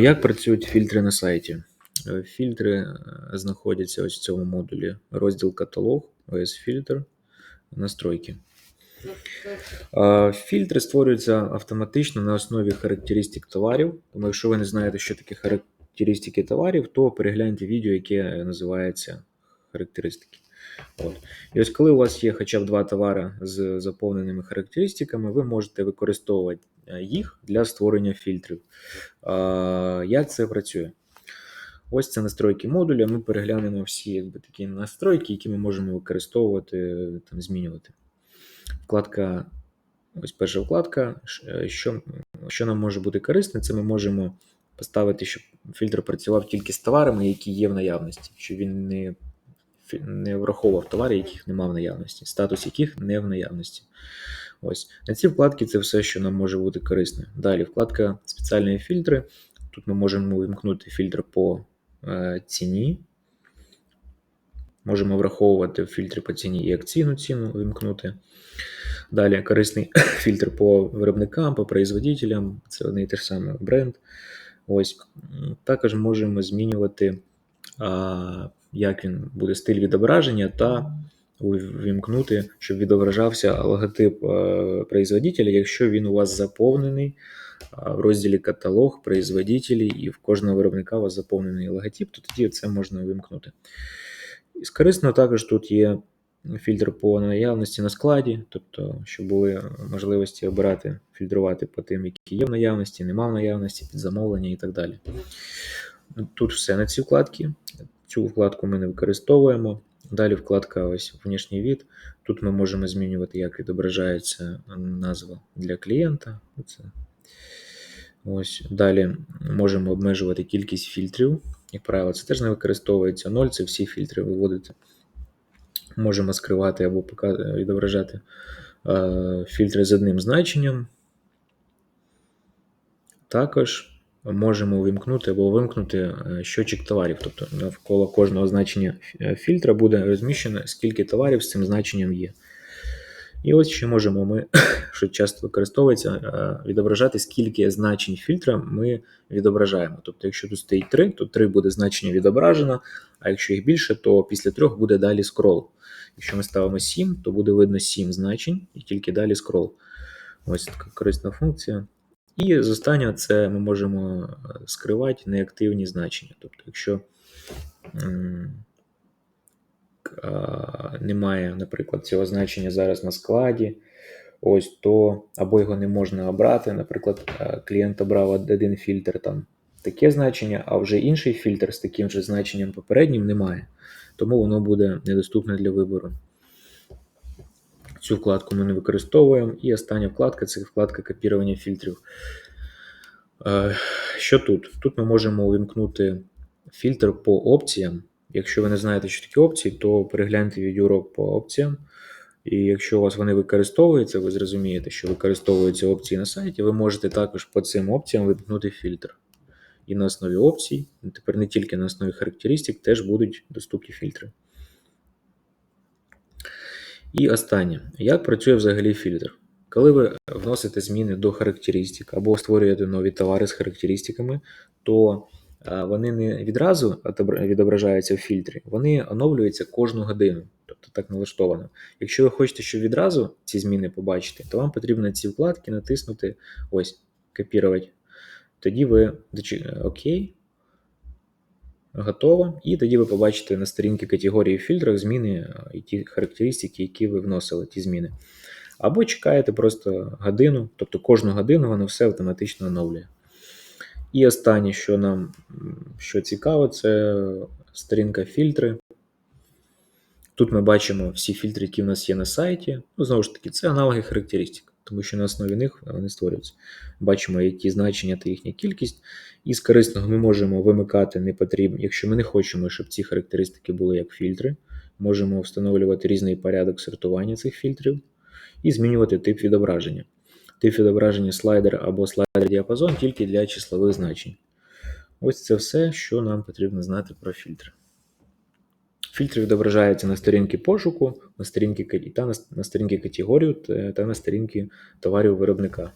Як працюють фільтри на сайті? Е, Фільтри е, знаходяться ось в цьому модулі. Розділ каталог, ось фільтр, настройки. Фільтри створюються автоматично на основі характеристик товарів. Тому якщо ви не знаєте, що таке характеристики товарів, то перегляньте відео, яке називається характеристики. От. І ось коли у вас є хоча б два товари з заповненими характеристиками, ви можете використовувати е, їх для створення фільтрів. Як це працює? Ось це настройки модуля. Ми переглянемо всі якби, такі настройки, які ми можемо використовувати, там, змінювати. Вкладка, ось перша вкладка. Е, що що нам може бути корисне, це ми можемо поставити, щоб фільтр працював тільки з товарами, які є в наявності, щоб він не не враховував товари, яких немає в наявності, статус яких не в наявності. Ось На цій вкладці це все, що нам може бути корисне. Далі вкладка спеціальні фільтри. Тут ми можемо вимкнути фільтр по е, ціні. Можемо враховувати фільтри по ціні і акційну ціну вимкнути. Далі корисний фільтр по виробникам, по производителям, це одне і те ж саме бренд. Ось. Також можемо змінювати а, як він буде стиль відображення, та увімкнути, щоб відображався логотип е, производителя, якщо він у вас заповнений в розділі каталог производителі, і в кожного виробника у вас заповнений логотип, то тоді це можна увімкнути. І корисно також тут є фільтр по наявності на складі, тобто, щоб були можливості обирати, фільтрувати по тим, які є в наявності, нема в наявності, під замовлення і так далі. Тут все на ці вкладки. Цю вкладку ми не використовуємо. Далі вкладка ось внішній від. Тут ми можемо змінювати, як відображається назва для клієнта. Це. Ось. Далі можемо обмежувати кількість фільтрів. Як правило, це теж не використовується 0, це всі фільтри виводити. Можемо скривати або відображати е, фільтри з одним значенням. Також можемо увімкнути або вимкнути е, щочик товарів. Тобто навколо кожного значення е, фільтра буде розміщено, скільки товарів з цим значенням є. І ось ще можемо ми, що часто використовується, е, відображати, скільки значень фільтра ми відображаємо. Тобто, якщо тут стоїть 3, то 3 буде значення відображено, а якщо їх більше, то після 3 буде далі скрол. Якщо ми ставимо 7, то буде видно 7 значень і тільки далі скрол. Ось така корисна функція. І з останнього це ми можемо е, скривати неактивні значення. Тобто, якщо немає, наприклад, цього значення зараз на складі, ось то або його не можна обрати. Наприклад, е, клієнт обрав один фільтр там таке значення, а вже інший фільтр з таким же значенням попереднім немає. Тому воно буде недоступне для вибору. Цю вкладку ми не використовуємо. І остання вкладка це вкладка копірування фільтрів. Е, що тут? Тут ми можемо увімкнути фільтр по опціям. Якщо ви не знаєте, що такі опції, то перегляньте відеоурок по опціям. І якщо у вас вони використовуються, ви зрозумієте, що використовуються опції на сайті, ви можете також по цим опціям вимкнути фільтр. І на основі опцій, тепер не тільки на основі характеристик, теж будуть доступні фільтри. І останнє. Як працює взагалі фільтр? Коли ви вносите зміни до характеристик або створюєте нові товари з характеристиками, то вони не відразу відображаються в фільтрі, вони оновлюються кожну годину. Тобто так налаштовано. Якщо ви хочете, щоб відразу ці зміни побачити, то вам потрібно ці вкладки натиснути ось, копірувати. Тоді ви ОК, готово. І тоді ви побачите на сторінці категорії в фільтрах зміни і ті характеристики, які ви вносили, ті зміни. Або чекаєте просто годину, тобто кожну годину воно все автоматично оновлює. І останнє, що нам що цікаво, це сторінка фільтри. Тут ми бачимо всі фільтри, які в нас є на сайті. Ну, Знову ж таки, це аналоги характеристик, тому що на основі них вони створюються. Бачимо, які значення та їхня кількість. І з корисного ми можемо вимикати не потрібно, якщо ми не хочемо, щоб ці характеристики були як фільтри. Можемо встановлювати різний порядок сортування цих фільтрів і змінювати тип відображення. Тип відображення слайдер або слайдер діапазон тільки для числових значень. Ось це все, що нам потрібно знати про фільтри. Фільтри відображаються на сторінці пошуку, на сторінці та на сторінці категорію та на сторінці товарів виробника.